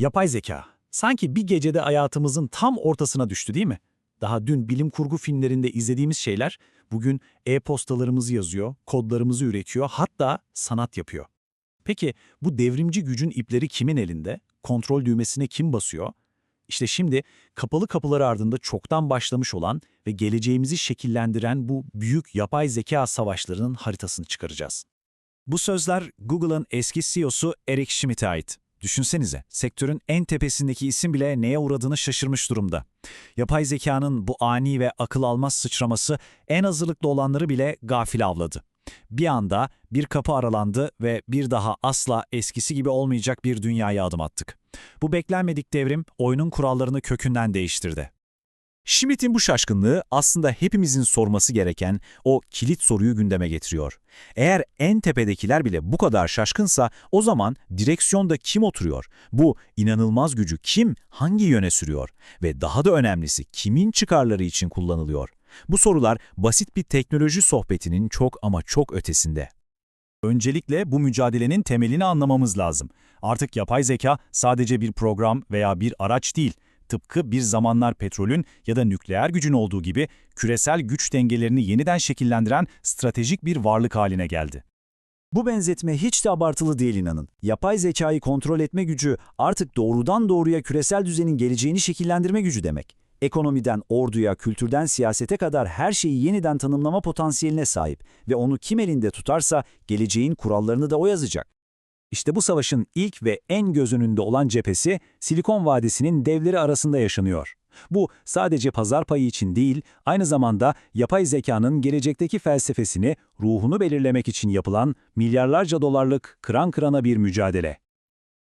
Yapay zeka. Sanki bir gecede hayatımızın tam ortasına düştü değil mi? Daha dün bilim kurgu filmlerinde izlediğimiz şeyler bugün e-postalarımızı yazıyor, kodlarımızı üretiyor, hatta sanat yapıyor. Peki bu devrimci gücün ipleri kimin elinde? Kontrol düğmesine kim basıyor? İşte şimdi kapalı kapılar ardında çoktan başlamış olan ve geleceğimizi şekillendiren bu büyük yapay zeka savaşlarının haritasını çıkaracağız. Bu sözler Google'ın eski CEO'su Eric Schmidt'e ait. Düşünsenize, sektörün en tepesindeki isim bile neye uğradığını şaşırmış durumda. Yapay zekanın bu ani ve akıl almaz sıçraması en hazırlıklı olanları bile gafil avladı. Bir anda bir kapı aralandı ve bir daha asla eskisi gibi olmayacak bir dünyaya adım attık. Bu beklenmedik devrim oyunun kurallarını kökünden değiştirdi. Schmidt'in bu şaşkınlığı aslında hepimizin sorması gereken o kilit soruyu gündeme getiriyor. Eğer en tepedekiler bile bu kadar şaşkınsa o zaman direksiyonda kim oturuyor? Bu inanılmaz gücü kim, hangi yöne sürüyor? Ve daha da önemlisi kimin çıkarları için kullanılıyor? Bu sorular basit bir teknoloji sohbetinin çok ama çok ötesinde. Öncelikle bu mücadelenin temelini anlamamız lazım. Artık yapay zeka sadece bir program veya bir araç değil, tıpkı bir zamanlar petrolün ya da nükleer gücün olduğu gibi küresel güç dengelerini yeniden şekillendiren stratejik bir varlık haline geldi. Bu benzetme hiç de abartılı değil inanın. Yapay zekayı kontrol etme gücü artık doğrudan doğruya küresel düzenin geleceğini şekillendirme gücü demek. Ekonomiden orduya, kültürden siyasete kadar her şeyi yeniden tanımlama potansiyeline sahip ve onu kim elinde tutarsa geleceğin kurallarını da o yazacak. İşte bu savaşın ilk ve en göz önünde olan cephesi Silikon Vadisi'nin devleri arasında yaşanıyor. Bu sadece pazar payı için değil, aynı zamanda yapay zekanın gelecekteki felsefesini, ruhunu belirlemek için yapılan milyarlarca dolarlık kıran kırana bir mücadele.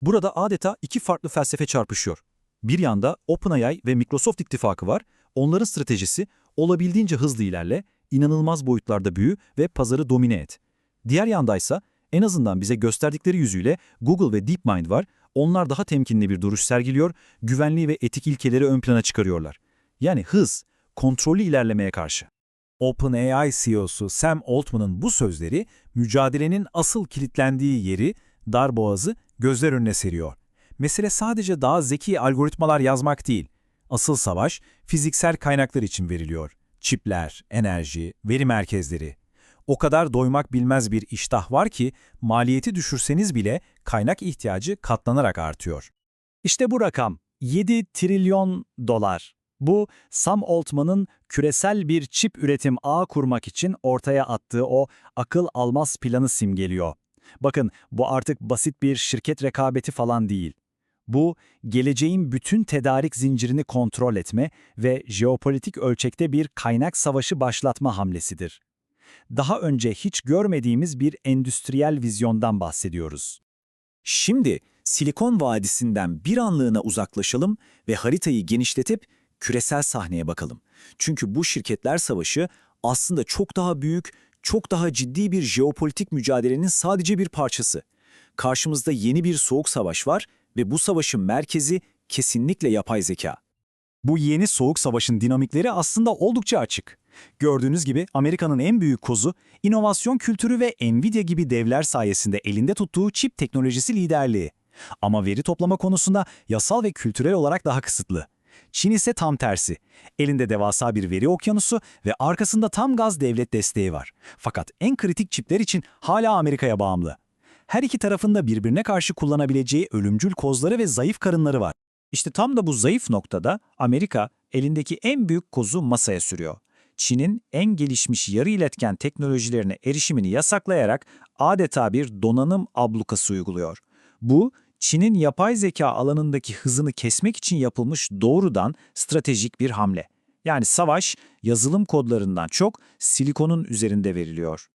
Burada adeta iki farklı felsefe çarpışıyor. Bir yanda OpenAI ve Microsoft ittifakı var. Onların stratejisi olabildiğince hızlı ilerle, inanılmaz boyutlarda büyü ve pazarı domine et. Diğer yandaysa en azından bize gösterdikleri yüzüyle Google ve DeepMind var. Onlar daha temkinli bir duruş sergiliyor, güvenliği ve etik ilkeleri ön plana çıkarıyorlar. Yani hız, kontrollü ilerlemeye karşı. OpenAI CEO'su Sam Altman'ın bu sözleri mücadelenin asıl kilitlendiği yeri, darboğazı gözler önüne seriyor. Mesele sadece daha zeki algoritmalar yazmak değil. Asıl savaş fiziksel kaynaklar için veriliyor. Çipler, enerji, veri merkezleri. O kadar doymak bilmez bir iştah var ki maliyeti düşürseniz bile kaynak ihtiyacı katlanarak artıyor. İşte bu rakam 7 trilyon dolar. Bu Sam Altman'ın küresel bir çip üretim ağı kurmak için ortaya attığı o akıl almaz planı simgeliyor. Bakın bu artık basit bir şirket rekabeti falan değil. Bu, geleceğin bütün tedarik zincirini kontrol etme ve jeopolitik ölçekte bir kaynak savaşı başlatma hamlesidir. Daha önce hiç görmediğimiz bir endüstriyel vizyondan bahsediyoruz. Şimdi Silikon Vadisi'nden bir anlığına uzaklaşalım ve haritayı genişletip küresel sahneye bakalım. Çünkü bu şirketler savaşı aslında çok daha büyük, çok daha ciddi bir jeopolitik mücadelenin sadece bir parçası. Karşımızda yeni bir soğuk savaş var ve bu savaşın merkezi kesinlikle yapay zeka. Bu yeni soğuk savaşın dinamikleri aslında oldukça açık. Gördüğünüz gibi Amerika'nın en büyük kozu, inovasyon kültürü ve Nvidia gibi devler sayesinde elinde tuttuğu çip teknolojisi liderliği. Ama veri toplama konusunda yasal ve kültürel olarak daha kısıtlı. Çin ise tam tersi. Elinde devasa bir veri okyanusu ve arkasında tam gaz devlet desteği var. Fakat en kritik çipler için hala Amerika'ya bağımlı. Her iki tarafında birbirine karşı kullanabileceği ölümcül kozları ve zayıf karınları var. İşte tam da bu zayıf noktada Amerika elindeki en büyük kozu masaya sürüyor. Çin'in en gelişmiş yarı iletken teknolojilerine erişimini yasaklayarak adeta bir donanım ablukası uyguluyor. Bu, Çin'in yapay zeka alanındaki hızını kesmek için yapılmış doğrudan stratejik bir hamle. Yani savaş, yazılım kodlarından çok silikonun üzerinde veriliyor.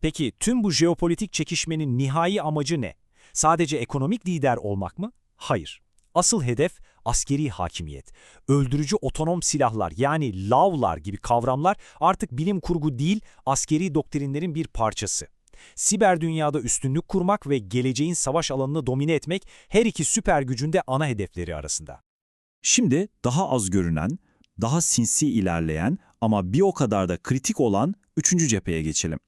Peki tüm bu jeopolitik çekişmenin nihai amacı ne? Sadece ekonomik lider olmak mı? Hayır. Asıl hedef askeri hakimiyet. Öldürücü otonom silahlar yani lavlar gibi kavramlar artık bilim kurgu değil, askeri doktrinlerin bir parçası. Siber dünyada üstünlük kurmak ve geleceğin savaş alanını domine etmek her iki süper gücün de ana hedefleri arasında. Şimdi daha az görünen, daha sinsi ilerleyen ama bir o kadar da kritik olan üçüncü cepheye geçelim.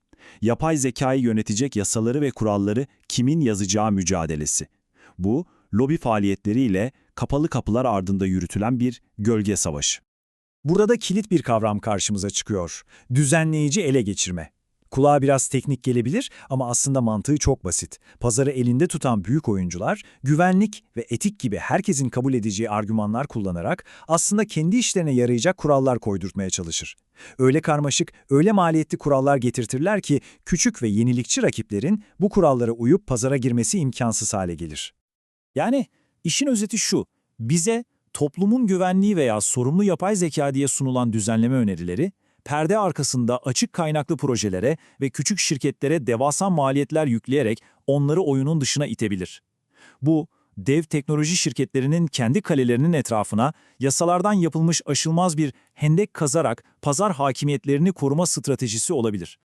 Yapay zekayı yönetecek yasaları ve kuralları kimin yazacağı mücadelesi. Bu, lobi faaliyetleriyle kapalı kapılar ardında yürütülen bir gölge savaşı. Burada kilit bir kavram karşımıza çıkıyor. Düzenleyici ele geçirme. Kulağa biraz teknik gelebilir ama aslında mantığı çok basit. Pazarı elinde tutan büyük oyuncular, güvenlik ve etik gibi herkesin kabul edeceği argümanlar kullanarak aslında kendi işlerine yarayacak kurallar koydurtmaya çalışır. Öyle karmaşık, öyle maliyetli kurallar getirtirler ki küçük ve yenilikçi rakiplerin bu kurallara uyup pazara girmesi imkansız hale gelir. Yani işin özeti şu, bize toplumun güvenliği veya sorumlu yapay zeka diye sunulan düzenleme önerileri, perde arkasında açık kaynaklı projelere ve küçük şirketlere devasa maliyetler yükleyerek onları oyunun dışına itebilir. Bu, dev teknoloji şirketlerinin kendi kalelerinin etrafına yasalardan yapılmış aşılmaz bir hendek kazarak pazar hakimiyetlerini koruma stratejisi olabilir.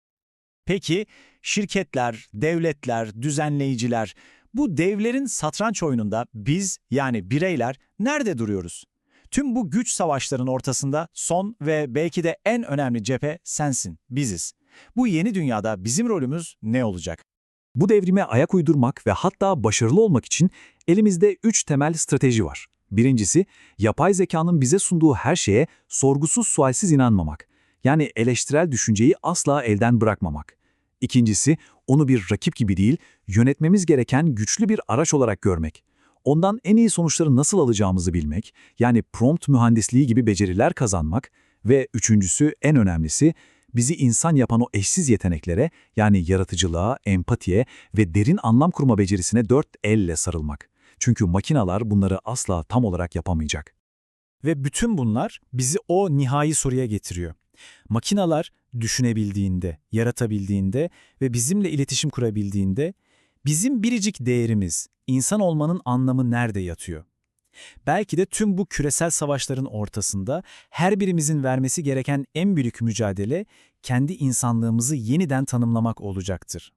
Peki, şirketler, devletler, düzenleyiciler, bu devlerin satranç oyununda biz yani bireyler nerede duruyoruz? Tüm bu güç savaşların ortasında son ve belki de en önemli cephe sensin, biziz. Bu yeni dünyada bizim rolümüz ne olacak? Bu devrime ayak uydurmak ve hatta başarılı olmak için elimizde üç temel strateji var. Birincisi, yapay zekanın bize sunduğu her şeye sorgusuz sualsiz inanmamak. Yani eleştirel düşünceyi asla elden bırakmamak. İkincisi, onu bir rakip gibi değil, yönetmemiz gereken güçlü bir araç olarak görmek. Ondan en iyi sonuçları nasıl alacağımızı bilmek, yani prompt mühendisliği gibi beceriler kazanmak ve üçüncüsü, en önemlisi, bizi insan yapan o eşsiz yeteneklere, yani yaratıcılığa, empatiye ve derin anlam kurma becerisine dört elle sarılmak. Çünkü makinalar bunları asla tam olarak yapamayacak. Ve bütün bunlar bizi o nihai soruya getiriyor. Makinalar düşünebildiğinde, yaratabildiğinde ve bizimle iletişim kurabildiğinde bizim biricik değerimiz, insan olmanın anlamı nerede yatıyor? Belki de tüm bu küresel savaşların ortasında her birimizin vermesi gereken en büyük mücadele kendi insanlığımızı yeniden tanımlamak olacaktır.